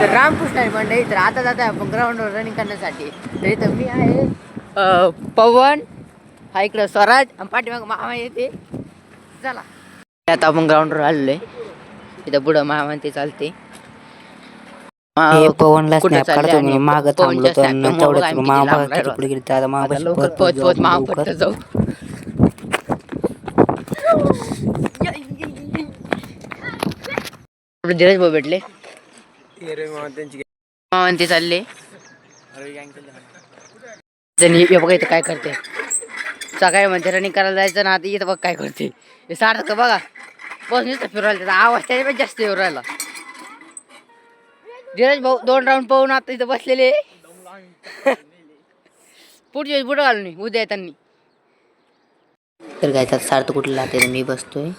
तर रामकृष्ण मंडळी. तर आता जात आहे आपण ग्राउंडवर रनिंग करण्यासाठी. तर इथं मी आहे पवन हा इकडं स्वराज आणि पाठीमाग मामा येते. चला. आता आपण ग्राउंडवर आलेलो आहे. इथं पुढं मामा ते चालते. पवनला स्नॅप काढतो मी माग थांबलो तर तेवढ्यात मामा. पुढे गेले आता मामा लवकर. मामा जाऊ. धीरज भाऊ भेटले. मामा ते चालले. जणी हे बघा इथं काय करते. सकाळी म्हणते रनिंग करायला जायचं ना आता इथं बघ काय करते. हे सारखं बघा. बस नुसतं फिरवायला त्याचा आवाज त्याच्यापेक्षा जास्त येऊ राहिला. धीरज भाऊ दोन राऊंड पाहून आता इथं बसलेले. पुढचे पुढं घालून ये, उद्या येताना तर काय त्यात सार्थ कुठे लागते मी बसतोय.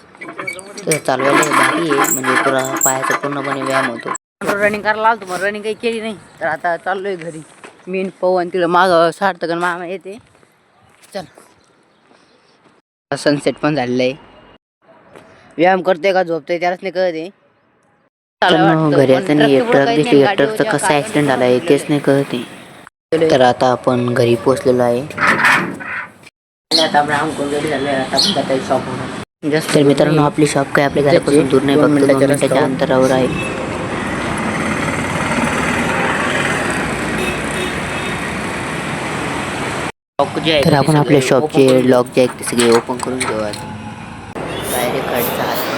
तर चालवायला भारी आहे. म्हणजे पुरा पायाचा पूर्णपणे व्यायाम होतो. रनिंग करायला आलतो मग रनिंग काही केली नाही. तर आता चाललोय घरी. मी पवन तिकडं माग सार्थक मामा येते. चल. सनसेट पण झालेलं आहे व्यायाम करते का झोपते त्यालाच नाही कळते घरी असताना एक ट्रक दिसली ट्रकचा कसा ऍक्सिडेंट झालाय तेच नाही कळते तर आता आपण घरी पोहोचलेलो आहे. आता आपण आमकोल घरी झालोय आता आपण जाता शॉप जास्त तर मित्रांनो आपली शॉप काय आपल्या घरापासून दूर नाही मिनिटाच्या रस्त्यावर. अंतरावर आहे. तर आपण आपल्या शॉपचे लॉक जे आहेत ते सगळे ओपन करून घेऊ डायरेक्ट काढचा हात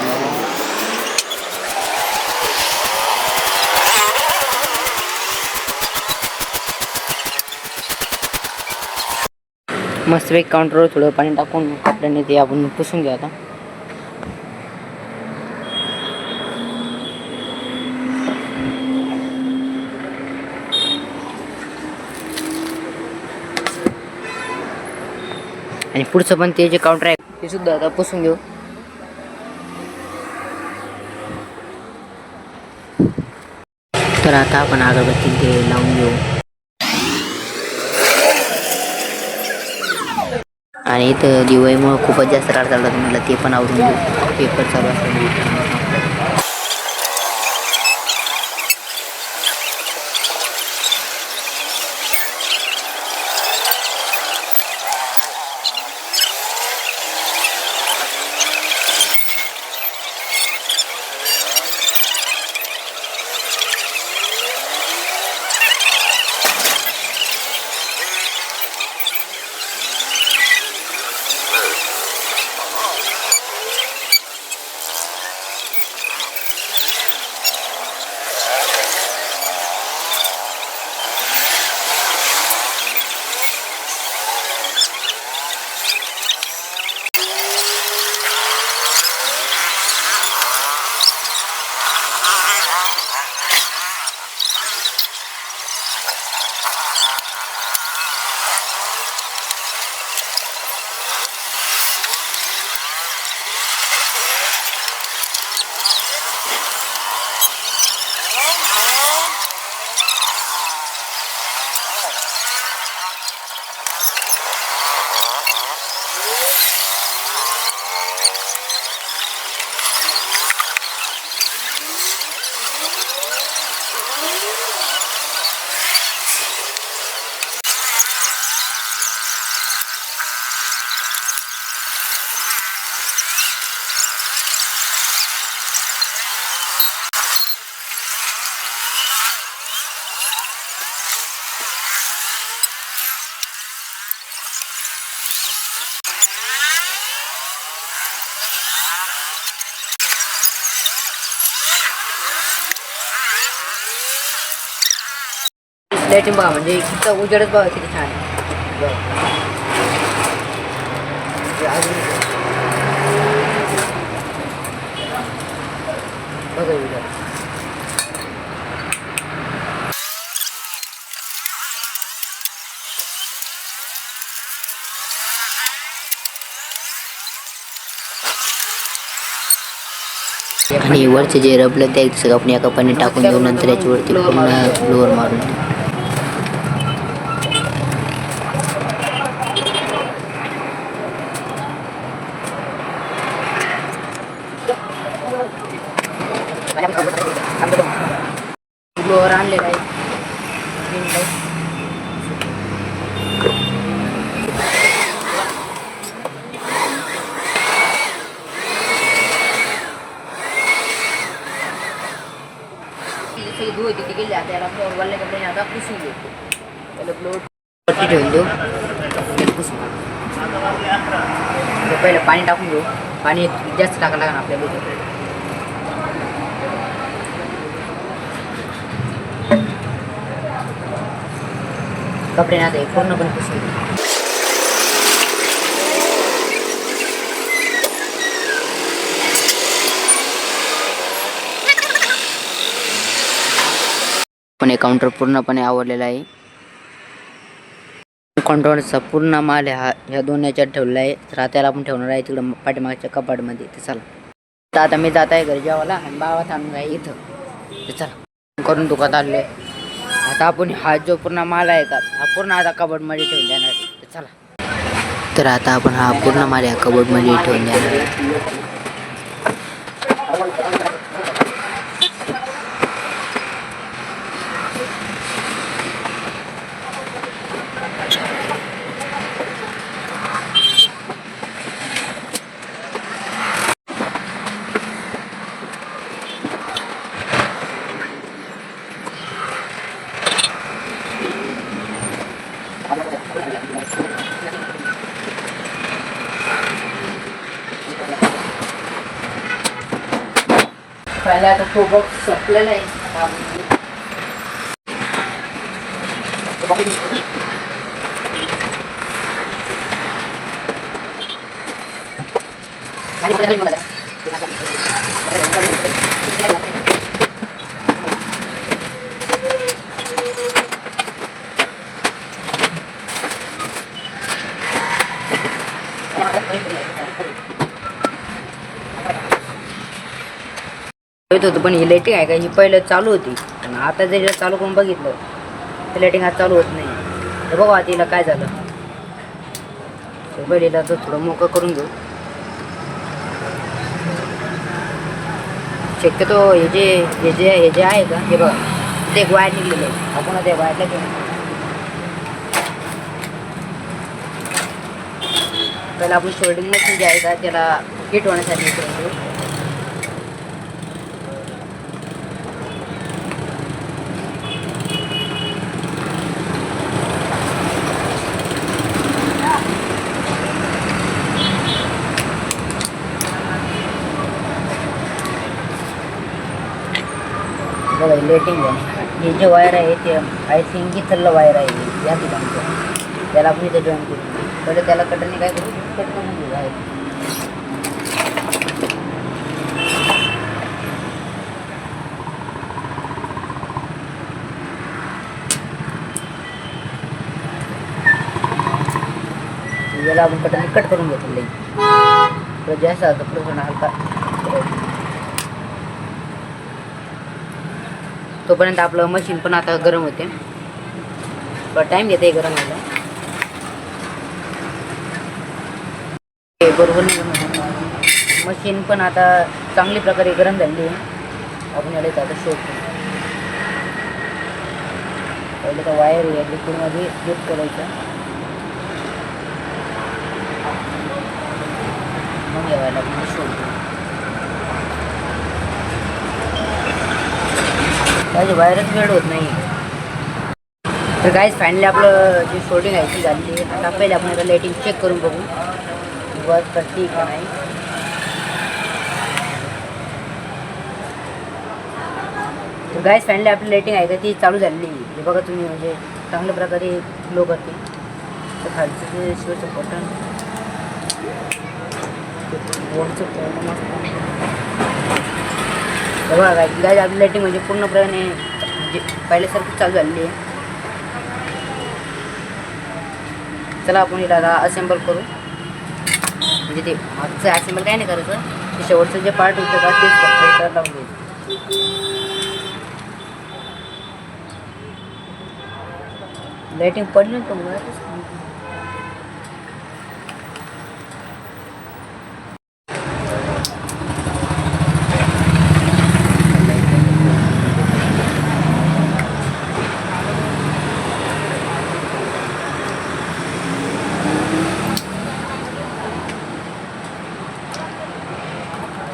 मस्त वेग काउंटरवर थोडं पाणी टाकून कपड्याने ते आपण पुसून घ्या आता. आणि पुढचं पण ते जे काउंटर आहे ते सुद्धा आता पुसून घेऊ. तर आता आपण अगरबत्ती ते लावून घेऊ. आणि इथं दिवाळीमुळं खूपच जास्त राड चालतात म्हटलं ते पण आवरून घेऊ. पेपर चालू असतात लाईटिंग बघा म्हणजे इथं उजेडच बघा किती छान बघा. उजेड. आणि वरचे जे रबलं ते सगळं आपण एका पाणी टाकून देऊ नंतर याच्यावरती पूर्ण फ्लोअर मारून देऊ. फ्लोअर आणलेला आहे Green light. ती सगळी धूळ होती ती गेली आता याला फ्लोअर वाढले कपडे आता पुसून घेतो त्याला फ्लोअर पट्टी ठेवून देऊ त्याला पुसून तर पहिलं पाणी टाकून घेऊ पाणी जास्त टाकायला लागणार आपल्याला इथे. कपडे ना ते पूर्णपणे पुसून आणि काउंटर पूर्णपणे आवडलेला आहे. काउंटरचा पूर्ण माल हा ह्या दोन याच्यात ठेवलेला आहे. तर आता त्याला आपण ठेवणार आहे तिकडं पाठीमागच्या कपाटमध्ये. तर चला. तर आता मी जात आहे घरी जेवायला आणि बाबा थांबून आहे इथं. तर चला. करून दुकानात आलेलो आहे. आता आपण हा जो पूर्ण माल आहे का हा पूर्ण आता कपाटमध्ये ठेवून देणार आहे. तर चला. तर आता आपण हा पूर्ण माल या कबडमध्ये ठेवून देणार आहे. पहिले आता तो बॉक्स संपलेला आहे आता आपण- येत होतं पण ही लाईटिंग आहे का? ही पहिलं चालू होती. आणि आता जर चालू करून बघितलं तर लाईटिंग आज चालू होत नाही. तर बघू आता काय झालं. तर तर थोडं मोकं करून घेऊ. शक्यतो हे जे हे जे हे जे आहे का हे बघा. ते वायर निघलेलं आहे. आपण ते वायरला घेऊन पहिला आपण शोल्डिंग मशीन जे आहे का त्याला हिट होण्यासाठी लेटिंग आहे. हे जे वायर आहे ते आय थिंक इथलं वायर आहे या ठिकाणचं. त्याला आपण इथे जॉईन करू. पहिले त्याला कटरने काय करू? कट करून घेऊ आहे याला आपण कटरने कट करून घेतलेलं आहे. तर जास्त आता प्रसन्न हलका करायचं. तोपर्यंत आपलं मशीन पण आता गरम होते. पण टाईम घेते गरम व्हायला. बरोबर नाही मशीन पण आता चांगली प्रकारे गरम झालेली आहे. आपण याला आता शोधतो पहिले तर वायर आहे लिक्विडमध्ये डिप करायचं. मग यावायला आपण शोधतो त्याची बाहेरच वेळ होत नाही. तर काहीच फायनली आपलं जे शोटिंग आहे ती झाली आता पहिले आपण आता लाईटिंग चेक करून बघू. बस करते का नाही. तर गाईज फायनली आपली लाईटिंग आहे का ती चालू झालेली. हे बघा तुम्ही म्हणजे चांगल्या प्रकारे ग्लो करते. तर खालचं जे शिवचं बटन बोर्डचं हे बघा काय गाय आपली लाईटिंग म्हणजे पूर्णपणे म्हणजे पहिल्यासारखी चालू झालेली आहे. चला आपण हिला आता असेंबल करू. म्हणजे ते मागचं असेंबल काय नाही करायचं. ते शेवटचं जे पार्ट होतं का तेच फक्त लावून द्यायचं लाईटिंग पडली ना तुम्हाला?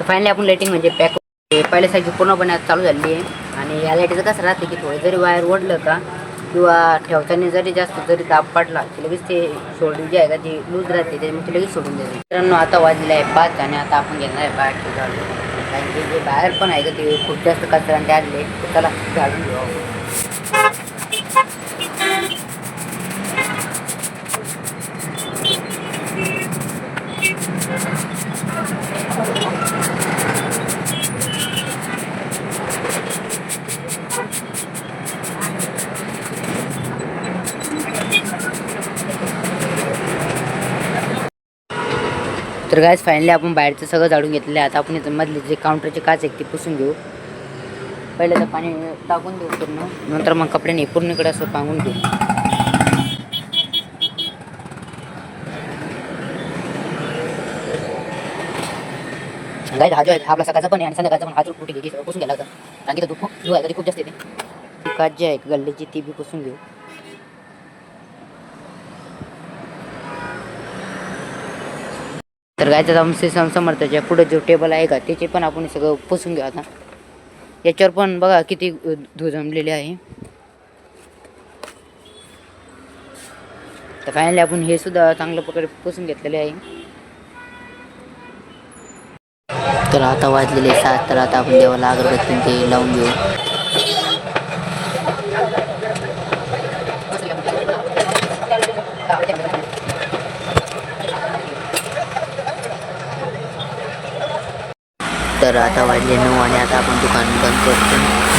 फायनली आपण लाईटिंग म्हणजे पॅक पहिल्यासारखी पूर्णपणे आता चालू झाली आहे. आणि या लाईटीचं कसं राहते की थोडं जरी वायर ओढलं का किंवा ठेवताना जरी जास्त जरी दाब पडला की लगेच ते सोडून जे आहे का ते लूज राहते त्याच्यामुळे ते लगेच सोडून देते. मित्रांनो आता वाजले आहे पाच आणि आता आपण घेणार आहे बाहेर झाडू कारण की जे बाहेर पण आहे का ते खूप जास्त कचरा आणि आणले तर चला झाडून घेऊ तर गायस फायनली आपण बाहेरचं सगळं झाडून घेतलेलं आहे. आता आपण इथं मधले जे काउंटरचे काच आहे ते पुसून घेऊ. पहिले तर पाणी टाकून देऊ पूर्ण. नंतर मग कपड्याने पूर्ण इकडे असं पांगून घेऊ. गाय हा जो आहे हा आपला सकाळचा पण आहे आणि संध्याकाळचा पण हात कुठे घ्यायची पुसून घ्यायला होता. कारण की तो खूप जो आहे खूप जास्त येते. काच जी आहे गल्लीची ती बी पुसून घेऊ. तर काय त्याचा श्री समर्थाच्या पुढे जो टेबल आहे का त्याचे पण आपण सगळं पुसून घेऊ आता. याच्यावर पण बघा किती धू जमलेली आहे. तर फायनली आपण हे सुद्धा चांगल्या प्रकारे पुसून घेतलेले आहे. तर आता वाजलेले सात तर आता आपण देवाला अगरबत्ती ते लावून घेऊ. तर आता वाजले नऊ आणि आता आपण दुकान बंद करतो.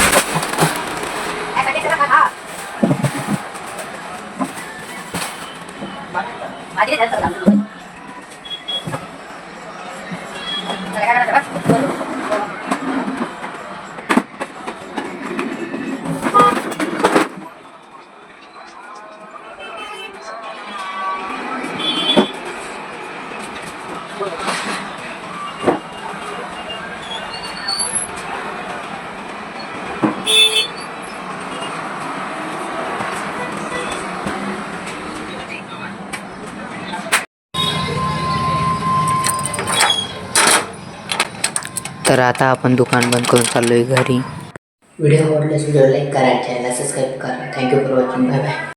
तर आता आपण दुकान बंद करून चाललोय घरी. व्हिडिओ आवडल्यास व्हिडिओ लाईक करा चॅनलला सबस्क्राईब करा. Thank you for watching bye bye